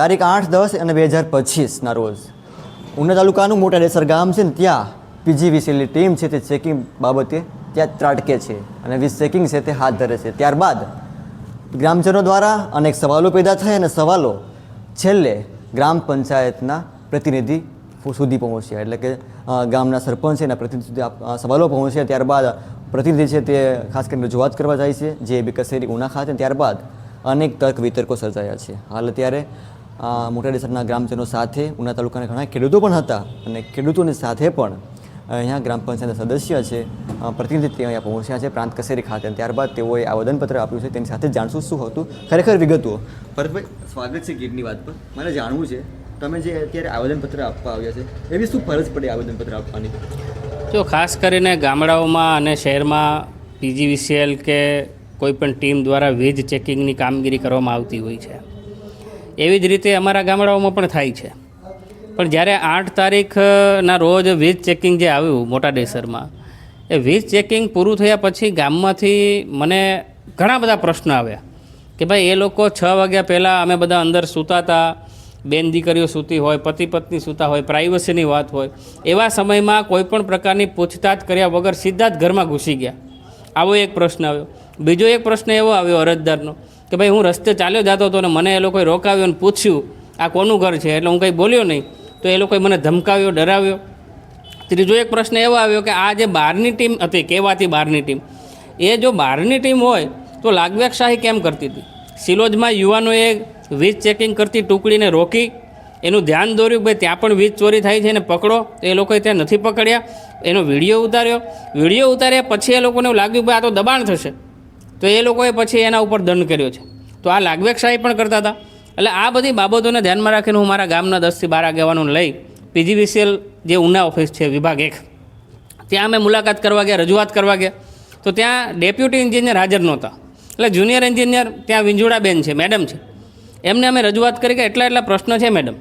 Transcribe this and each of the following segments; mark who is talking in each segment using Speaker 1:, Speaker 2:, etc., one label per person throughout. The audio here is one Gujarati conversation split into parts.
Speaker 1: તારીખ આઠ, દસ અને બે હજાર પચીસના રોજ. ઉના તાલુકાનું મોટા ડેસર ગામ છે ને ત્યાં પીજીવીસીએલની ટીમ છે તે ચેકિંગ બાબતે ત્યાં ત્રાટકે છે અને વીસ ચેકિંગ છે તે હાથ ધરે છે. ત્યારબાદ ગ્રામજનો દ્વારા અનેક સવાલો પેદા થયા અને સવાલો છેલ્લે ગ્રામ પંચાયતના પ્રતિનિધિ સુધી પહોંચ્યા. એટલે કે ગામના સરપંચ એના પ્રતિનિધિ સુધી સવાલો પહોંચ્યા. ત્યારબાદ પ્રતિનિધિ છે તે ખાસ કરીને રજૂઆત કરવા જાય છે. જે બી કસેરી ઉના ખાતે ત્યારબાદ અનેક તર્ક વિતર્કો સર્જાયા છે. હાલ અત્યારે મોટા દેસરના ગ્રામજનો સાથે, ઉના તાલુકાના ઘણા ખેડૂતો પણ હતા અને ખેડૂતોની સાથે પણ અહીંયા ગ્રામ પંચાયતના સદસ્ય છે પ્રતિનિધિ તે અહીંયા પહોંચ્યા છે પ્રાંત કચેરી ખાતે ત્યારબાદ તેઓએ આવેદનપત્ર આપ્યું છે, તેની સાથે જાણશું શું હતું, ખરેખર વિગતો ભરતભાઈ, સ્વાગત છે ગીરની વાત પર. મને જાણવું છે, તમે જે અત્યારે આવેદનપત્ર આપવા આવ્યા છે, એવી શું ફરજ પડી આવેદનપત્ર આપવાની?
Speaker 2: જો ખાસ કરીને ગામડાઓમાં અને શહેરમાં પીજીવીસીએલ કે કોઈપણ ટીમ દ્વારા વીજ ચેકિંગની કામગીરી કરવામાં આવતી હોય છે. એવી જ રીતે અમારા ગામડાઓમાં પણ થાય છે. પણ જ્યારે આઠ તારીખના રોજ વીજ ચેકિંગ જે આવ્યું મોટા ડેસરમાં, એ વીજ ચેકિંગ પૂરું થયા પછી ગામમાંથી મને ઘણા બધા પ્રશ્નો આવ્યા કે ભાઈ, એ લોકો છ વાગ્યા પહેલાં અમે બધા અંદર સૂતા હતા બેન દીકરીઓ સૂતી હોય, પતિ પત્ની સૂતા હોય પ્રાઇવસીની વાત હોય, એવા સમયમાં કોઈ પણ પ્રકારની પૂછતાછ કર્યા વગર સીધા જ ઘરમાં ઘૂસી ગયા. આવો એક પ્રશ્ન આવ્યો. બીજો એક પ્રશ્ન એવો આવ્યો અરજદારનો કે ભાઈ હું રસ્તે ચાલ્યો જતો હતો અને મને એ લોકોએ રોકાવ્યો અને પૂછ્યું, આ કોનું ઘર છે? એટલે હું કંઈ બોલ્યો નહીં. તો એ લોકોએ મને ધમકાવ્યો, ડરાવ્યો. ત્રીજો એક પ્રશ્ન એવો આવ્યો કે આ જે બહારની ટીમ હતી, કહેવાતી બહારની ટીમ, એ જો બહારની ટીમ હોય, તો લાગવેકશાહી કેમ કરતી હતી? સિલોજમાં યુવાનોએ વીજ ચેકિંગ કરતી ટુકડીને રોકી, એનું ધ્યાન દોર્યું ભાઈ ત્યાં પણ વીજ ચોરી થાય છે એને પકડો. તો એ લોકોએ ત્યાં નથી પકડ્યા. એનો વીડિયો ઉતાર્યો. વીડિયો ઉતાર્યા પછી એ લોકોને લાગ્યું કે આ તો દબાણ થશે. તો એ લોકોએ પછી એના ઉપર દંડ કર્યો છે. તો આ લાગવેકશાહી પણ કરતા હતા. એટલે આ બધી બાબતોને ધ્યાનમાં રાખીને હું મારા ગામના દસથી બાર આગેવાનોને લઈ પીજીવીસીએલ જે ઉના ઓફિસ છે, વિભાગ એક, ત્યાં અમે મુલાકાત કરવા ગયા, રજૂઆત કરવા ગયા. તો ત્યાં ડેપ્યુટી એન્જિનિયર હાજર નહોતા. એટલે જુનિયર એન્જિનિયર ત્યાં વિંજુડાબેન છે, મેડમ છે. એમને અમે રજૂઆત કરી કે એટલા એટલા પ્રશ્ન છે, મેડમ.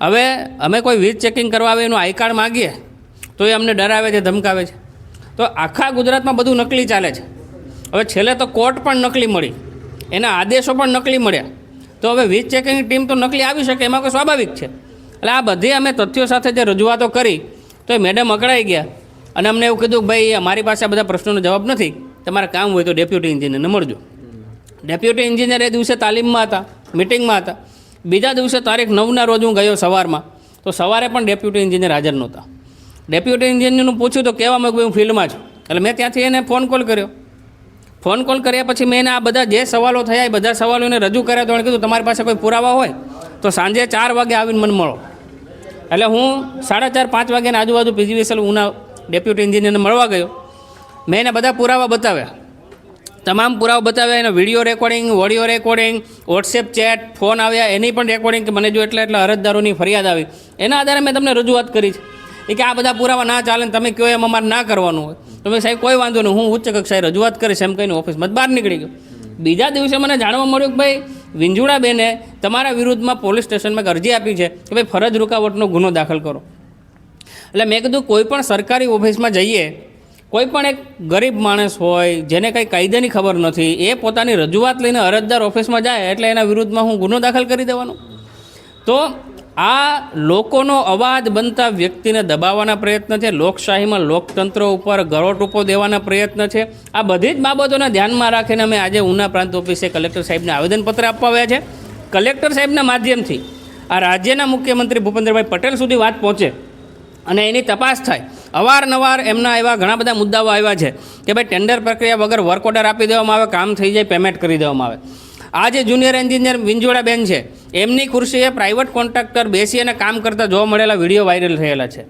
Speaker 2: હવે અમે કોઈ વીજ ચેકિંગ કરવા આવે એનું આઈ કાર્ડ માગીએ, તો એ અમને ડરાવે છે, ધમકાવે છે. તો આખા ગુજરાતમાં બધું નકલી ચાલે છે. હવે છેલ્લે તો કોર્ટ પણ નકલી મળી. એના આદેશો પણ નકલી મળ્યા. તો હવે વીજ ચેકિંગ ટીમ તો નકલી આવી શકે, એમાં કોઈ સ્વાભાવિક છે. એટલે આ બધી અમે તથ્યો સાથે જે રજૂઆતો કરી, તો એ મેડમ અકળાઈ ગયા. અને અમને એવું કીધું કે ભાઈ અમારી પાસે આ બધા પ્રશ્નોનો જવાબ નથી. તમારે કામ હોય તો ડેપ્યુટી એન્જિનિયરને મળજો. ડેપ્યુટી એન્જિનિયર એ દિવસે તાલીમમાં હતા, મિટિંગમાં હતા. બીજા દિવસે તારીખ નવના રોજ હું ગયો સવારમાં. તો સવારે પણ ડેપ્યુટી એન્જિનિયર હાજર નહોતા. ડેપ્યુટી એન્જિનિયરનું પૂછ્યું તો કહેવા માંગ્યું, હું ફિલ્ડમાં છું. એટલે મેં ત્યાંથી એને ફોન કોલ કર્યો. ફોન કોલ કર્યા પછી મેં આ બધા જે સવાલો થયા એ બધા સવાલોને રજૂ કર્યા તો એણે કીધું, તમારી પાસે કોઈ પુરાવા હોય તો સાંજે ચાર વાગે આવીને મને મળો. એટલે હું સાડા ચાર, પાંચ વાગ્યાની આજુબાજુ પીજીવીએસએલ ઉના ડેપ્યુટી એન્જિનિયરને મળવા ગયો. મેં એને બધા પુરાવા બતાવ્યા. તમામ પુરાવા બતાવ્યા, એનો video recording audio recording WhatsApp chat phone આવ્યા, એની પણ રેકોર્ડિંગ કે મને જો એટલે એટલા અરજદારોની ફરિયાદ આવી. એના આધારે મેં તમને રજૂઆત કરી છે. એ કે આ બધા પુરાવા ના ચાલે તમે કયો એમ અમારે ના કરવાનું હોય. તો મેં સાહેબ, કોઈ વાંધો નહીં, હું ઉચ્ચ કક્ષાએ રજૂઆત કરીશ એમ કહીને ઓફિસમાં બહાર નીકળી ગયો. બીજા દિવસે મને જાણવા મળ્યું કે ભાઈ વિંજુડાબેને તમારા વિરુદ્ધમાં પોલીસ સ્ટેશનમાં અરજી આપી છે કે ભાઈ, ફરજ રૂકાવટનો ગુનો દાખલ કરો. એટલે મેં કીધું, કોઈ પણ સરકારી ઓફિસમાં જઈએ, કોઈ પણ એક ગરીબ માણસ હોય, જેને કંઈ કાયદાની ખબર નથી, એ પોતાની રજૂઆત લઈને અરજદાર ઓફિસમાં જાય, એટલે એના વિરુદ્ધમાં હું ગુનો દાખલ કરી દેવાનો. તો આ લોકોનો અવાજ બનતા વ્યક્તિને દબાવવાના પ્રયત્ન છે, લોકશાહીમાં લોકતંત્ર ઉપર ગળોટૂપો દેવાના પ્રયત્ન છે. આ બધી જ બાબતોને ધ્યાનમાં રાખીને અમે આજે ઉના પ્રાંત ઓફિસે કલેક્ટર સાહેબને આવેદનપત્ર આપવા આવ્યા છે. કલેક્ટર સાહેબના માધ્યમથી આ રાજ્યના મુખ્યમંત્રી ભૂપેન્દ્રભાઈ પટેલ સુધી વાત પહોંચે અને એની તપાસ થાય. અવારનવાર એમના એવા ઘણા બધા મુદ્દાઓ આવ્યા છે કે ભાઈ ટેન્ડર પ્રક્રિયા વગર વર્ક ઓર્ડર આપી દેવામાં આવે, કામ થઈ જાય પેમેન્ટ કરી દેવામાં આવે. આ જે જુનિયર એન્જિનિયર વિંજોડાબેન છે, એમની ખુરશીએ પ્રાઇવેટ કોન્ટ્રાક્ટર બેસી અને કામ કરતા જોવા મળેલા વીડિયો વાયરલ થયેલા છે.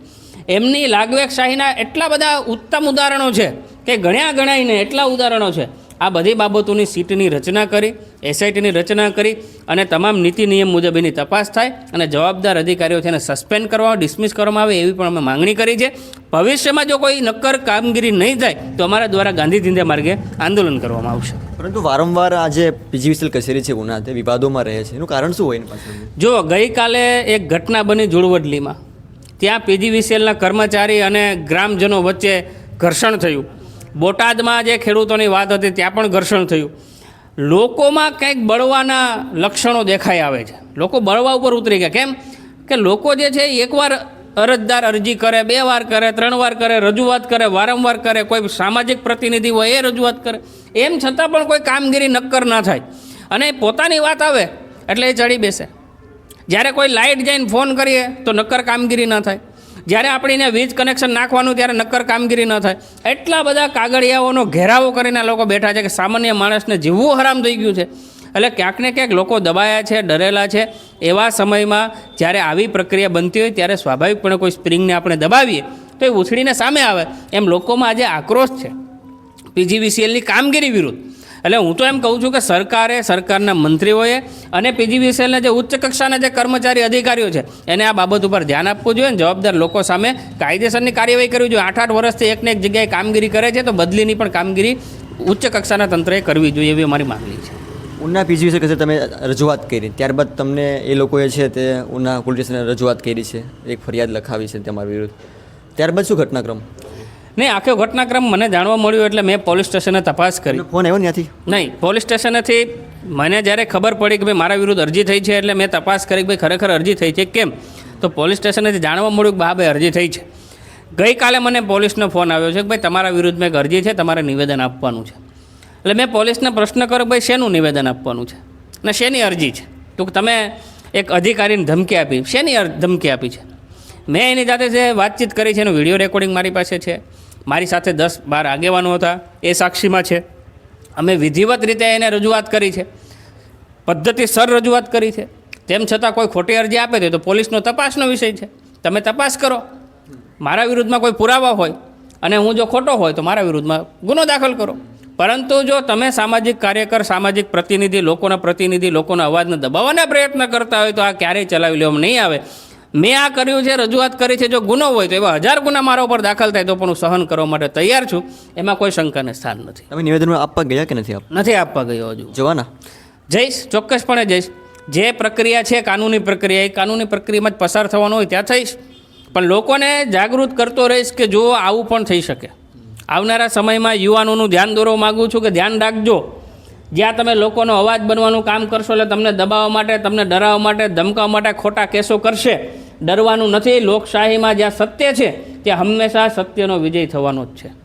Speaker 2: એમની લાગવેક શાહીના એટલા બધા ઉત્તમ ઉદાહરણો છે કે ગણ્યા ગણાઈને એટલા ઉદાહરણો છે આ બધી બાબતોની સીટની રચના કરી એસઆઈટીની રચના કરી અને તમામ નીતિ નિયમ મુજબ એની તપાસ થાય અને જવાબદાર અધિકારીઓ છે એને સસ્પેન્ડ કરવામાં ડિસમિસ કરવામાં આવે એવી પણ અમે માંગણી કરી છે. ભવિષ્યમાં જો કોઈ નક્કર કામગીરી નહીં થાય તો અમારા દ્વારા ગાંધી ચિંધ્યા માર્ગે આંદોલન કરવામાં આવશે.
Speaker 1: પરંતુ વારંવાર આ જે પીજીવીસીએલ કચેરી છે ઉના તે વિવાદોમાં રહે છે. એનું કારણ શું હોય
Speaker 2: જો ગઈકાલે એક ઘટના બની જુળવડલીમાં ત્યાં પીજીવીસીએલના કર્મચારી અને ગ્રામજનો વચ્ચે ઘર્ષણ થયું. બોટાદમાં જે ખેડૂતોની વાત હતી, ત્યાં પણ ઘર્ષણ થયું. લોકોમાં કંઈક બળવાના લક્ષણો દેખાઈ આવે છે. લોકો બળવા ઉપર ઉતરી ગયા. કેમ? કે લોકો જે છે એકવાર અરજદાર અરજી કરે, બે વાર કરે, ત્રણ વાર કરે, રજૂઆત કરે, વારંવાર કરે, કોઈ સામાજિક પ્રતિનિધિ હોય, એ રજૂઆત કરે. એમ છતાં પણ કોઈ કામગીરી નક્કર ના થાય. અને પોતાની વાત આવે, એટલે એ ચડી બેસે. જ્યારે કોઈ લાઇટ જઈને ફોન કરીએ, તો નક્કર કામગીરી ન થાય. જ્યારે આપણને વીજ કનેક્શન નાખવાનું ત્યારે નક્કર કામગીરી ન થાય. એટલા બધા કાગળિયાઓનો ઘેરાવો કરીને લોકો બેઠા છે કે સામાન્ય માણસને જીવવું હરામ થઈ ગયું છે. એટલે ક્યાંક ને ક્યાંક લોકો દબાયા છે, ડરેલા છે. એવા સમયમાં જ્યારે આવી પ્રક્રિયા બનતી હોય ત્યારે સ્વાભાવિકપણે કોઈ સ્પ્રિંગને આપણે દબાવીએ તો એ ઉછળીને સામે આવે. એમ લોકોમાં આજે આક્રોશ છે. પીજીવીસીએલની કામગીરી વિરુદ્ધ. એટલે હું તો એમ કહું છું કે સરકારે, સરકારના મંત્રીઓએ અને પીજીવીસીએલના જે ઉચ્ચ કક્ષાના જે કર્મચારી અધિકારીઓ છે, એને આ બાબત ઉપર ધ્યાન આપવું જોઈએ અને જવાબદાર લોકો સામે કાયદેસરની કાર્યવાહી કરવી જોઈએ. આઠ આઠ વર્ષથી એકને એક જગ્યાએ કામગીરી કરે છે, તો બદલીની પણ કામગીરી ઉચ્ચ કક્ષાના તંત્રએ કરવી જોઈએ એવી અમારી માંગણી છે.
Speaker 1: ઉના પીજી વિશે કશે તમે રજૂઆત કરી. ત્યારબાદ તમને એ લોકોએ છે તે ઉના પોલીસ સ્ટેશને રજૂઆત કરી છે. એક ફરિયાદ લખાવી છે તમારા વિરુદ્ધ. ત્યારબાદ શું ઘટનાક્રમ?
Speaker 2: નહીં આખો ઘટનાક્રમ મને જાણવા મળ્યું એટલે મેં પોલીસ સ્ટેશને તપાસ કરી.
Speaker 1: ફોન આવ્યો ત્યાંથી?
Speaker 2: નહીં પોલીસ સ્ટેશનેથી મને જ્યારે ખબર પડી કે ભાઈ મારા વિરુદ્ધ અરજી થઈ છે એટલે મેં તપાસ કરી કે ભાઈ ખરેખર અરજી થઈ છે કેમ? તો પોલીસ સ્ટેશનેથી જાણવા મળ્યું કે બા ભાઈ અરજી થઈ છે. ગઈકાલે મને પોલીસનો ફોન આવ્યો છે કે ભાઈ તમારા વિરુદ્ધ મેં એક અરજી છે તમારે નિવેદન આપવાનું છે. એટલે મેં પોલીસને પ્રશ્ન કર્યો ભાઈ શેનું નિવેદન આપવાનું છે? ને શેની અરજી છે? તો તમે એક અધિકારીને ધમકી આપી. શેની ધમકી આપી છે? મેં એની સાથે જે વાતચીત કરી છે એનું વીડિયો રેકોર્ડિંગ મારી પાસે છે. મારી સાથે દસ બાર આગેવાનો હતા. એ સાક્ષીમાં છે. અમે વિધિવત રીતે એને રજૂઆત કરી છે. પદ્ધતિસર રજૂઆત કરી છે. તેમ છતાં કોઈ ખોટી અરજી આપે છે તો પોલીસનો તપાસનો વિષય છે. તમે તપાસ કરો. મારા વિરુદ્ધમાં કોઈ પુરાવા હોય અને હું જો ખોટો હોય તો મારા વિરુદ્ધમાં ગુનો દાખલ કરો. પરંતુ જો તમે સામાજિક કાર્યકર, સામાજિક પ્રતિનિધિ, લોકોના પ્રતિનિધિ, લોકોના અવાજને દબાવવાના પ્રયત્ન કરતા હોય તો આ ક્યારેય ચલાવી લેવામાં નહીં આવે. મેં આ કર્યું છે રજૂઆત કરી છે જો ગુનો હોય તો એવા હજાર ગુના મારા ઉપર દાખલ થાય તો પણ હું સહન કરવા માટે તૈયાર છું. એમાં કોઈ શંકાને સ્થાન નથી.
Speaker 1: તમે નિવેદનમાં આપવા ગયા કે નથી
Speaker 2: નથી આપવા ગયો હજુ.
Speaker 1: જવાના?
Speaker 2: જઈશ ચોક્કસપણે જઈશ. જે પ્રક્રિયા છે કાનૂની પ્રક્રિયા એ કાનૂની પ્રક્રિયામાં જ પસાર થવાનું હોય ત્યાં થઈશ. પણ લોકોને જાગૃત કરતો રહીશ કે જો આવું પણ થઈ શકે. આવનારા સમયમાં યુવાનોનું ધ્યાન દોરવા માગું છું કે ધ્યાન રાખજો. જ્યાં તમે લોકોનો અવાજ બનવાનું કામ કરશો એટલે તમને દબાવવા માટે તમને ડરાવવા માટે ધમકાવવા માટે ખોટા કેસો કરશે. ડરવાનું નથી. લોકશાહીમાં જ્યાં સત્ય છે ત્યાં હંમેશા સત્યનો વિજય થવાનો જ છે.